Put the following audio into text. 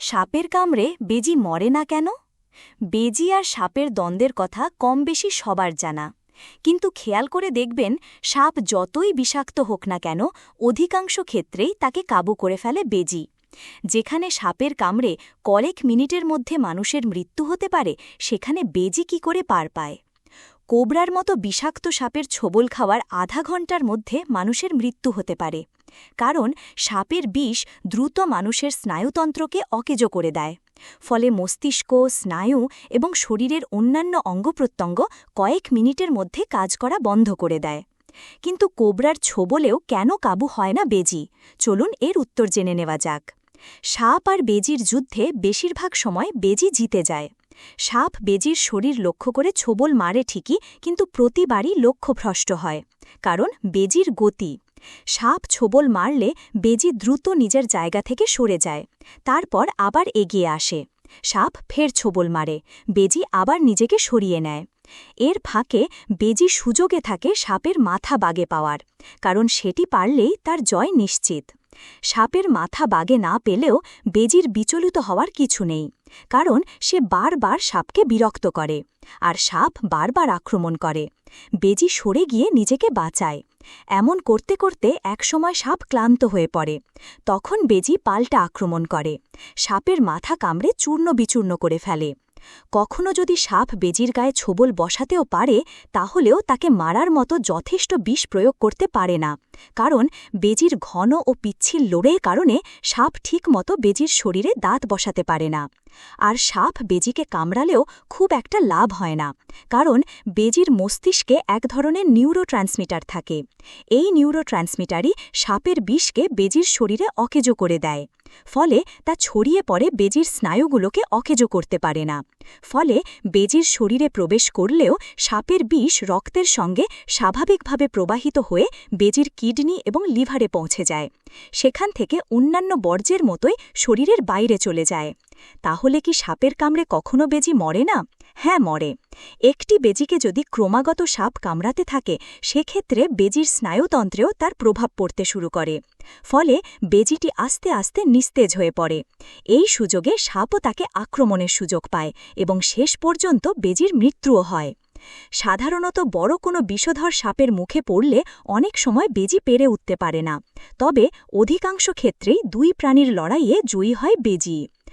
সাপের কামড়ে বেজি মরে না কেন? বেজি আর সাপের দ্বন্দ্বের কথা কম বেশি সবার জানা। কিন্তু খেয়াল করে দেখবেন, সাপ যতই বিষাক্ত হোক না কেন, অধিকাংশ ক্ষেত্রেই তাকে কাবু করে ফেলে বেজি। যেখানে সাপের কামড়ে কয়েক মিনিটের মধ্যে মানুষের মৃত্যু হতে পারে, সেখানে বেজি কি করে পার পায়? কোবরার মতো বিষাক্ত সাপের ছোবল খাওয়ার আধা ঘণ্টার মধ্যে মানুষের মৃত্যু হতে পারে, কারণ সাপের বিষ দ্রুত মানুষের স্নায়ুতন্ত্রকে অকেজ করে দেয়। ফলে মস্তিষ্ক, স্নায়ু এবং শরীরের অন্যান্য অঙ্গপ্রত্যঙ্গ কয়েক মিনিটের মধ্যে কাজ করা বন্ধ করে দেয়। কিন্তু কোবরার ছোবলেও কেন কাবু হয় না বেজি? চলুন এর উত্তর জেনে নেওয়া যাক। সাপ আর বেজির যুদ্ধে বেশিরভাগ সময় বেজি জিতে যায়। সাপ বেজির শরীর লক্ষ্য করে ছোবল মারে ঠিকই, কিন্তু প্রতিবারই লক্ষ্যভ্রষ্ট হয়, কারণ বেজির গতি। সাপ ছোবল মারলে বেজি দ্রুত নিজের জায়গা থেকে সরে যায়, তারপর আবার এগিয়ে আসে। সাপ ফের ছোবল মারে, বেজি আবার নিজেকে সরিয়ে নেয়। এর ফাঁকে বেজি সুযোগে থাকে সাপের মাথা বাগে পাওয়ার, কারণ সেটি পারলেই তার জয় নিশ্চিত। সাপের মাথা বাগে না পেলেও বেজির বিচলিত হওয়ার কিছু নেই, কারণ সে বারবার সাপকে বিরক্ত করে আর সাপ বারবার আক্রমণ করে। বেজি সরে গিয়ে নিজেকে বাঁচায়। এমন করতে করতে একসময় সাপ ক্লান্ত হয়ে পড়ে। তখন বেজি পাল্টা আক্রমণ করে। সাপের মাথা কামড়ে চূর্ণ বিচূর্ণ করে ফেলে। কখনো যদি সাপ বেজির গায়ে ছোবল বসাতেও পারে, তাহলেও তাকে মারার মতো যথেষ্ট বিষ প্রয়োগ করতে পারে না, কারণ বেজির ঘন ও পিচ্ছিল লোড়ের কারণে সাপ ঠিক মতো বেজির শরীরে দাঁত বসাতে পারে না। আর সাপ বেজিকে কামড়ালেও খুব একটা লাভ হয় না, কারণ বেজির মস্তিষ্কে এক ধরনের নিউরো থাকে। এই নিউরো সাপের বিষকে বেজির শরীরে অকেজো করে দেয়, ফলে তা ছড়িয়ে পড়ে বেজির স্নায়ুগুলোকে অকেজো করতে পারে না। ফলে বেজির শরীরে প্রবেশ করলেও সাপের বিষ রক্তের সঙ্গে স্বাভাবিকভাবে প্রবাহিত হয়ে বেজির কিডনি এবং লিভারে পৌঁছে যায়। সেখান থেকে অন্যান্য বর্জ্যের মতোই শরীরের বাইরে চলে যায়। তাহলে কি সাপের কামড়ে কখনো বেজি মরে না? হ্যাঁ মরে। একটি বেজিকে যদি ক্রমাগত সাপ কামড়াতে থাকে, সেক্ষেত্রে বেজির স্নায়ুতন্ত্রেও তার প্রভাব পড়তে শুরু করে। ফলে বেজিটি আস্তে আস্তে নিস্তেজ হয়ে পড়ে। এই সুযোগে সাপও তাকে আক্রমণের সুযোগ পায় এবং শেষ পর্যন্ত বেজির মৃত্যুও হয়। সাধারণত বড় কোনো বিষধর সাপের মুখে পড়লে অনেক সময় বেজি পেরে উঠতে পারে না। তবে অধিকাংশ ক্ষেত্রেই দুই প্রাণীর লড়াইয়ে জয়ী হয় বেজি।